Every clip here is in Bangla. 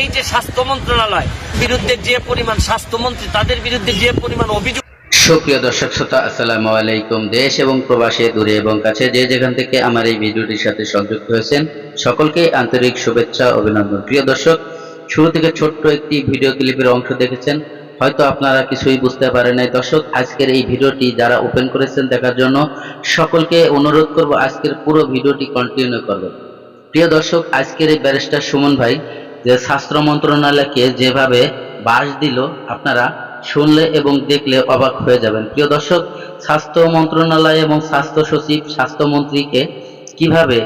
এই যে স্বাস্থ্য মন্ত্রণালয় বিরুদ্ধে যে পরিমাণ স্বাস্থ্যমন্ত্রী, তাদের বিরুদ্ধে যে পরিমাণ অভিযোগ সুপ্রিয় দর্শক শ্রোতা, আসসালামু আলাইকুম। দেশ এবং প্রবাসে, দূরে এবং কাছে যে যেখান থেকে আমার এই ভিডিওটির সাথে সংযুক্ত হয়েছেন, সকলকে আন্তরিক শুভেচ্ছা, অভিনন্দন। প্রিয় দর্শক, শুরু থেকে ছোট্ট একটি ভিডিও ক্লিপের অংশ দেখেছেন। হয়তো আপনারা কিছুই বুঝতে পারেন নাই। দর্শক, আজকের এই ভিডিওটি যারা ওপেন করেছেন দেখার জন্য সকলকে অনুরোধ করব আজকের পুরো ভিডিওটি কন্টিনিউ করবেন। প্রিয় দর্শক, আজকের এই ব্যারিস্টার সুমন ভাই যে স্বাস্থ্য মন্ত্রণালয়কে যেভাবে বাস দিল, আপনারা শুনলে এবং দেখলে অবাক হয়ে যাবেন। প্রিয় দর্শক, স্বাস্থ্য মন্ত্রণালয় এবং স্বাস্থ্য সচিব স্বাস্থ্যমন্ত্রীকে কীভাবে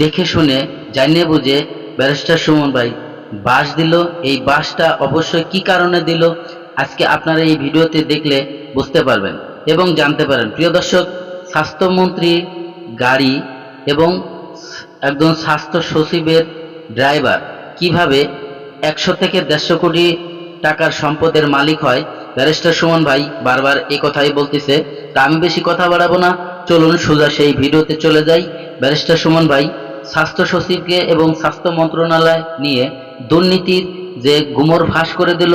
দেখে শুনে জানিয়ে বুঝে ব্যারিস্টার সুমন ভাই বাস দিল, এই বাসটা অবশ্যই কি কারণে দিল, আজকে আপনারা এই ভিডিওতে দেখলে বুঝতে পারবেন এবং জানতে পারেন। প্রিয় দর্শক, স্বাস্থ্যমন্ত্রী গাড়ি এবং একজন স্বাস্থ্য সচিবের ড্রাইভার, কীভাবে একশো থেকে দেড়শো কোটি টাকার সম্পদের মালিক হয়? ব্যারিস্টার সুমন ভাই বারবার এই কথাই বলতেছে, তা আমি বেশি কথা বাড়াবো না। চলুন সোজা সেই ভিডিওতে চলে যাই। ব্যারিস্টার সুমন ভাই স্বাস্থ্য সচিবকে এবং স্বাস্থ্য মন্ত্রণালয় নিয়ে দুর্নীতির যে গুমর ফাঁস করে দিল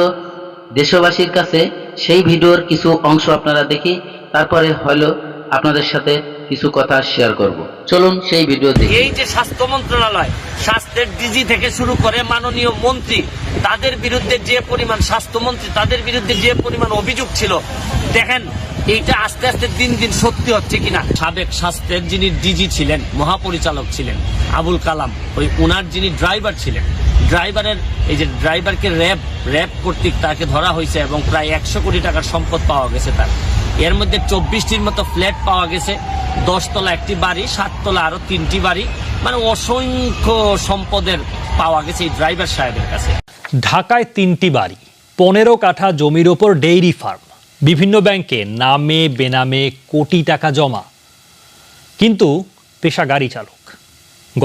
দেশবাসীর কাছে, সেই ভিডিওর কিছু অংশ আপনারা দেখি। তারপরে হলো আপনাদের সাথে কিছু কথা শেয়ার করব। চলুন সেই ভিডিও দেখি। এই যে স্বাস্থ্য মন্ত্রণালয়, স্বাস্থ্যের ডিজি থেকে শুরু করে মাননীয় মন্ত্রী, তাদের বিরুদ্ধে যে পরিমাণ স্বাস্থ্যমন্ত্রী, তাদের বিরুদ্ধে যে পরিমাণ অভিযোগ ছিল, দেখেন, এইটা আস্তে আস্তে দিন দিন সত্যি হচ্ছে কিনা। সাবেক স্বাস্থ্যের যিনি ডিজি ছিলেন, মহাপরিচালক ছিলেন, আবুল কালাম, ওই ওনার যিনি ড্রাইভার ছিলেন ড্রাইভারের এই যে ড্রাইভারকে র্যাব র্যাব কর্তৃক তাকে ধরা হয়েছে এবং প্রায় একশো কোটি টাকার সম্পদ পাওয়া গেছে তার। এর মধ্যে চব্বিশটির মতো ফ্ল্যাট পাওয়া গেছে। দশতলা একটি বাড়ি, সাততলা আরও তিনটি বাড়ি। মানে অসংখ্য সম্পদের পাওয়া গেছে এই ড্রাইভার সাহেবের কাছে। ঢাকায় তিনটি বাড়ি, পনেরো কাঠা জমির ওপর ডেইরি ফার্ম। বিভিন্ন ব্যাংকে নামে, বেনামে কোটি টাকা জমা। কিন্তু পেশা গাড়ি চালক।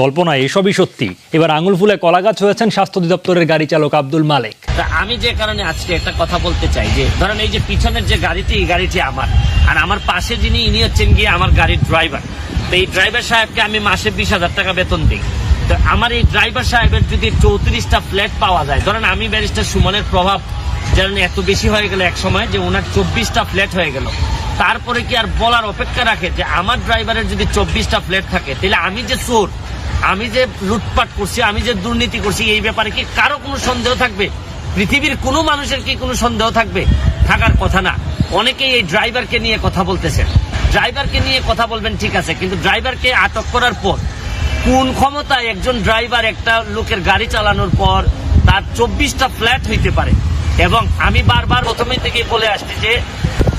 গল্প নয়, এসবই সত্যি। এবার আঙুল ফুলে কলাগাছ হয়েছেন স্বাস্থ্য অধিদপ্তরের গাড়ি চালক আব্দুল মালেক। তা আমি যে কারণে আজকে একটা কথা বলতে চাই যে, ধরেন এই যে পিছনের যে গাড়িটি, এই গাড়িটি আমার। আর আমার পাশে যিনি, ইনি হচ্ছেন গিয়ে আমার গাড়ির ড্রাইভার। তো এই ড্রাইভার সাহেবকে আমি মাসে বিশ হাজার টাকা বেতন দিই। তো আমার এই ড্রাইভার সাহেবের যদি চৌত্রিশটা ফ্ল্যাট পাওয়া যায়, ধরেন আমি ব্যারিস্টার সুমনের প্রভাব যেন এত বেশি হয়ে গেল এক সময় যে ওনার চব্বিশটা ফ্ল্যাট হয়ে গেল। তারপরে কি আর বলার অপেক্ষা রাখে যে আমার ড্রাইভারের যদি চব্বিশটা ফ্ল্যাট থাকে, তাহলে আমি যে চোর আমি যে লুটপাট করছি, আমি যে দুর্নীতি করছি, এই ব্যাপারে কি কারও কোনো সন্দেহ থাকবে? পৃথিবীর কোনো মানুষের কি কোনো সন্দেহ থাকবে? থাকার কথা না। অনেকেই এই ড্রাইভারকে নিয়ে কথা বলতেছেন। ড্রাইভারকে নিয়ে কথা বলবেন ঠিক আছে, কিন্তু ড্রাইভারকে আটক করার পর কোন ক্ষমতায় একজন ড্রাইভার একটা লোকের গাড়ি চালানোর পর তার চব্বিশটা ফ্ল্যাট হইতে পারে? এবং আমি বারবার প্রথমে থেকে বলে আসছি যে,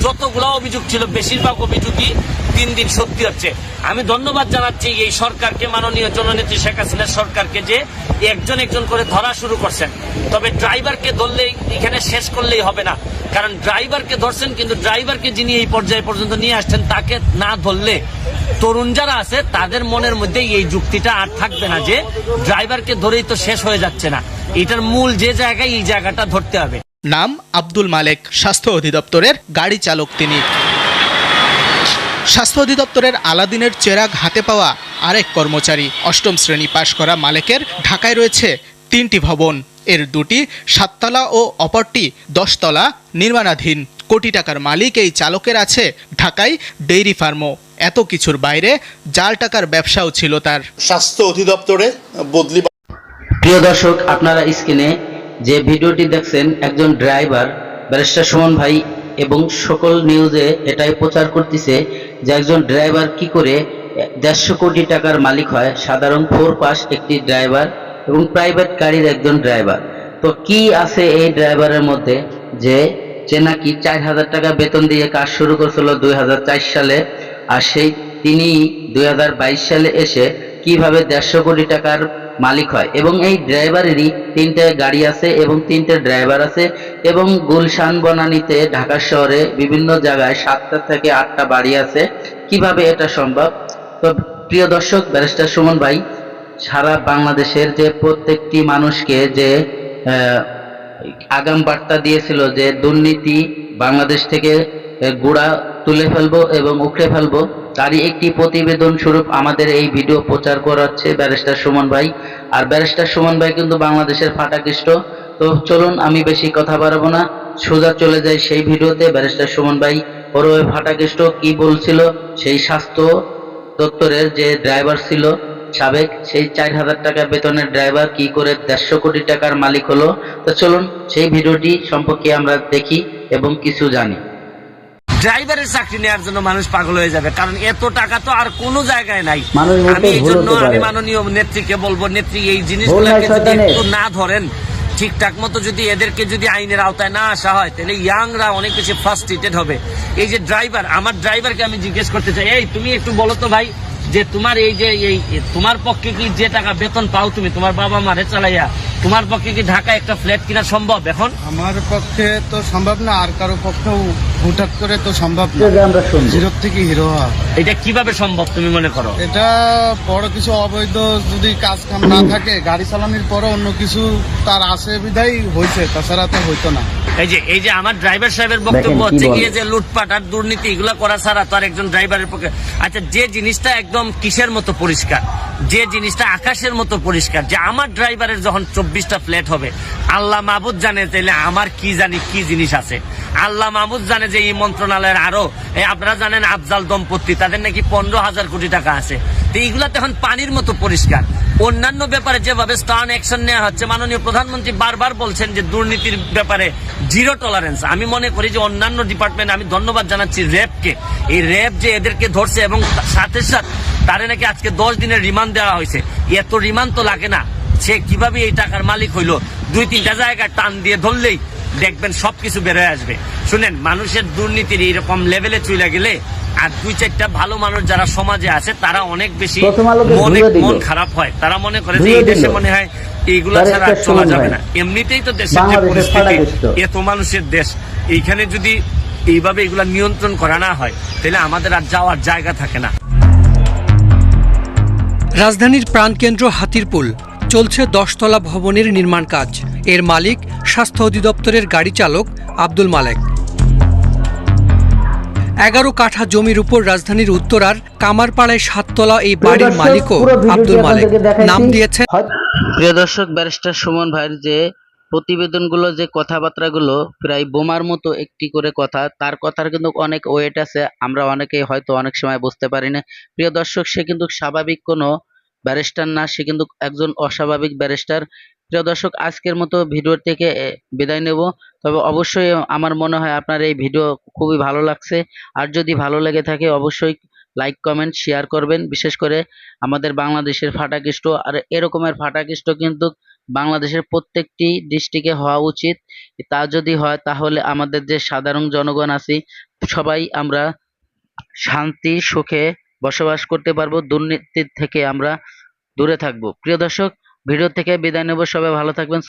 যতগুলো অভিযোগ ছিল, বেশিরভাগ অভিযোগই দিন দিন সত্যি হচ্ছে। আমি ধন্যবাদ জানাচ্ছি এই সরকারকে, মাননীয় জননেত্রী শেখ হাসিনার সরকারকে যে একজন একজন করে ধরা শুরু করছেন। তবে ড্রাইভারকে ধরলেই, এখানে শেষ করলেই হবে না। কারণ ড্রাইভারকে ধরছেন, কিন্তু ড্রাইভারকে যিনি এই পর্যায়ে পর্যন্ত নিয়ে আসছেন, তাকে না ধরলে তরুণ যারা আছে, তাদের মনের মধ্যে এই যুক্তিটা আর থাকবে না যে ড্রাইভারকে ধরেই তো শেষ হয়ে যাচ্ছে না। এটার মূল যে জায়গায় এই জায়গাটা ধরতে হবে। নাম আব্দুল মালেক, স্বাস্থ্য অধিদপ্তরের গাড়ি চালক তিনি। স্বাস্থ্য অধিদপ্তরের আলাদিনের চেরাগ হাতে পাওয়া আরেক কর্মচারী অষ্টম শ্রেণি পাশ করা মালেকের ঢাকায় রয়েছে তিনটি ভবন। এর দুটি সাততলা ও অপরটি দশতলা। নির্মাণাধীন কোটি টাকার মালিক এই চালকের আছে ঢাকায় ডেইরি ফার্মও। এত কিছুর বাইরে জাল টাকার ব্যবসাও ছিল তার। স্বাস্থ্য অধিদপ্তরে বদলি প্রিয় দর্শক আপনারা স্ক্রিনে যে ভিডিওটি দেখছেন একজন ড্রাইভার ব্যারিস্টার সুমন ভাই এবং সকল নিউজে এটাই প্রচার করতেছে যে একজন ড্রাইভার কি করে দেড়শো কোটি টাকার মালিক হয়, সাধারণ ফোর পাস একটি ড্রাইভার এবং প্রাইভেট গাড়ির একজন ড্রাইভার তো কি আছে এই ড্রাইভারের মধ্যে যে যে নাকি চার হাজার টাকা বেতন দিয়ে কাজ শুরু করেছিল দুই হাজার চার সালে আর সেই তিনি দুই হাজার বাইশ সালে এসে কীভাবে দেড়শো কোটি টাকার মালিক হয়। এবং এই ড্রাইভারেরই তিনটে গাড়ি আছে এবং তিনটে ড্রাইভার আছে এবং গুলশান বনানীতে ঢাকা শহরে বিভিন্ন জায়গায় সাতটা থেকে আটটা বাড়ি আছে। কীভাবে এটা সম্ভব? তো প্রিয় দর্শক, ব্যারিস্টার সুমন ভাই, সারা বাংলাদেশের যে প্রত্যেকটি মানুষকে যে আগাম বার্তা দিয়েছিল যে দুর্নীতি বাংলাদেশ থেকে গোড়া তুলে ফেলব এবং উখড়ে ফেলব তারই একটি প্রতিবেদন স্বরূপ আমাদের এই ভিডিও প্রচার করাচ্ছে ব্যারিস্টার সুমন ভাই। আর ব্যারিস্টার সুমন ভাই কিন্তু বাংলাদেশের ফাটাকৃষ্ট। তো চলুন, আমি বেশি কথা বাড়াবো না। সোজা চলে যাই সেই ভিডিওতে। ব্যারিস্টার সুমন ভাই ওরওয়ে ফাটাকৃষ্ট কি বলছিল? সেই স্বাস্থ্য দপ্তরের যে ড্রাইভার ছিল, সাবেক, সেই চার হাজার টাকা বেতনের ড্রাইভার কি করে দেড়শো কোটি টাকার মালিক হলো? তো চলুন, সেই ভিডিওটি সম্পর্কে আমরা দেখি এবং কিছু জানি। ড্রাইভারের চাকরি নেওয়ার জন্য মানুষ পাগল হয়ে যাবে। কারণ এত টাকা তো আর কোনো জায়গায় নাই। আমি এই জন্য আমি মাননীয় নেত্রীকে বলব নেত্রী এই জিনিসগুলোকে যদি একটু না ধরেন ঠিকঠাক মতো যদি এদেরকে যদি আইনের আওতায় না আসা হয় তাহলে ইয়াংরা অনেক বেশি ফ্রাস্ট্রেটেড হবে। এই যে ড্রাইভার আমার ড্রাইভারকে আমি জিজ্ঞেস করতে চাই এই তুমি একটু বলো তো ভাই যে তোমার এই যে এই তোমার পক্ষে কি যে টাকা বেতন পাও তুমি? তোমার বাবা মারে চালাইয়া। তোমার পক্ষে কি ঢাকায় একটা ফ্ল্যাট কিনা সম্ভব এখন? আমার পক্ষে তো সম্ভব না আর কারও পক্ষেও হুটহাট করে তো সম্ভব না। জিরো থেকে হিরো হওয়া। এটা কীভাবে সম্ভব তুমি মনে করো? এটা বড় কিছু অবৈধ যদি কাজ কাম না থাকে গাড়ি চালানোর পরে অন্য কিছু তার আসে বিধাই হয়েছে তাছাড়া তো হইতো না। এই যে এই যে আমার ড্রাইভার সাহেবের বক্তব্য হচ্ছে গিয়ে যে লুটপাট আর দুর্নীতি এগুলো করা ছাড়া তো আর একজন ড্রাইভারের পক্ষে আচ্ছা যে জিনিসটা একদম কিসের মতো পরিষ্কার? যে জিনিসটা আকাশের মতো পরিষ্কার? যে আমার ড্রাইভারের যখন চব্বিশটা ফ্ল্যাট হবে। আল্লাহ মাহবুদ জানে তাহলে আমার কি জানি কি জিনিস আছে। আল্লাহ মাহবুদ জানে যে এই মন্ত্রণালয়ের আরও আপনারা জানেন আফজাল দম্পতি, তাদের নাকি পনেরো হাজার কোটি টাকা আছে। তো এইগুলা এখন পানির মতো পরিষ্কার। অন্যান্য ব্যাপারে যেভাবে স্টার্ন অ্যাকশন নেওয়া হচ্ছে, মাননীয় প্রধানমন্ত্রী বারবার বলছেন যে দুর্নীতির ব্যাপারে জিরো টলারেন্স আমি মনে করি যে অন্যান্য ডিপার্টমেন্ট আমি ধন্যবাদ জানাচ্ছি র্যাবকে। এই র্যাব যে এদেরকে ধরছে এবং সাথে সাথে তারে নাকি আজকে দশ দিনের রিমান্ড দেওয়া হয়েছে। এত রিমান্ড তো লাগে না। সে কীভাবে এই টাকার মালিক হইল? দুই তিনটা জায়গায় টান দিয়ে ধরলেই দেখবেন সবকিছু বেরোয় আসবে। শুনেন মানুষের দুর্নীতির এইরকম লেভেলে চলে গেলে আর দুই চারটা ভালো মানুষ যারা সমাজে আছে তারা অনেক বেশি মনে মন খারাপ হয়। তারা মনে করে যে এই দেশে মনে হয় এইগুলা ছাড়া আর চলা যাবে না। এমনিতেই তো দেশের যে পরিস্থিতি এত মানুষের দেশ এইখানে যদি এইভাবে এগুলা নিয়ন্ত্রণ করা না হয় তাহলে আমাদের আর যাওয়ার জায়গা থাকে না। রাজধানীর প্রাণকেন্দ্র হাতিরপুল। চলছে দশতলা ভবনের নির্মাণ কাজ। এর মালিক স্বাস্থ্য অধিদপ্তরের গাড়ি চালক আব্দুল মালেক। এগারো কাঠা জমির উপর রাজধানীর উত্তরার কামারপাড়ায় সাততলা এই বাড়ির মালিকও আব্দুল মালেক। নাম দিয়েছেন প্রিয় দর্শক ব্যারিস্টার সুমন ভাইয়ের যে প্রতিবেদনগুলো যে কথাবার্তাগুলো প্রায় বোমার মতো একটি করে কথা তার কথার কিন্তু অনেক ওয়েট আছে। আমরা অনেকেই হয়তো অনেক সময় বুঝতে পারি না। প্রিয় দর্শক সে কিন্তু স্বাভাবিক কোনো ব্যারিস্টার না, সে কিন্তু একজন অস্বাভাবিক ব্যারিস্টার। প্রিয় দর্শক, আজকের মতো ভিডিও থেকে বিদায় নেব। তবে অবশ্যই আমার মনে হয় আপনার এই ভিডিও খুবই ভালো লাগছে। আর যদি ভালো লেগে থাকে, অবশ্যই লাইক, কমেন্ট, শেয়ার করবেন। বিশেষ করে আমাদের বাংলাদেশের ফাটাকৃষ্ট। আর এরকমের ফাটাকৃষ্ট কিন্তু বাংলাদেশের প্রত্যেকটি ডিস্ট্রিক্টে হওয়া উচিত। তা যদি হয়, তাহলে আমাদের যে সাধারণ জনগণ আছি, সবাই আমরা শান্তি, সুখে বসবাস করতে পারব, দুর্নীতির থেকে আমরা দূরে থাকব। প্রিয় দর্শক, ভিডিও থেকে বিদায় নেব। সবাই ভালো থাকবেন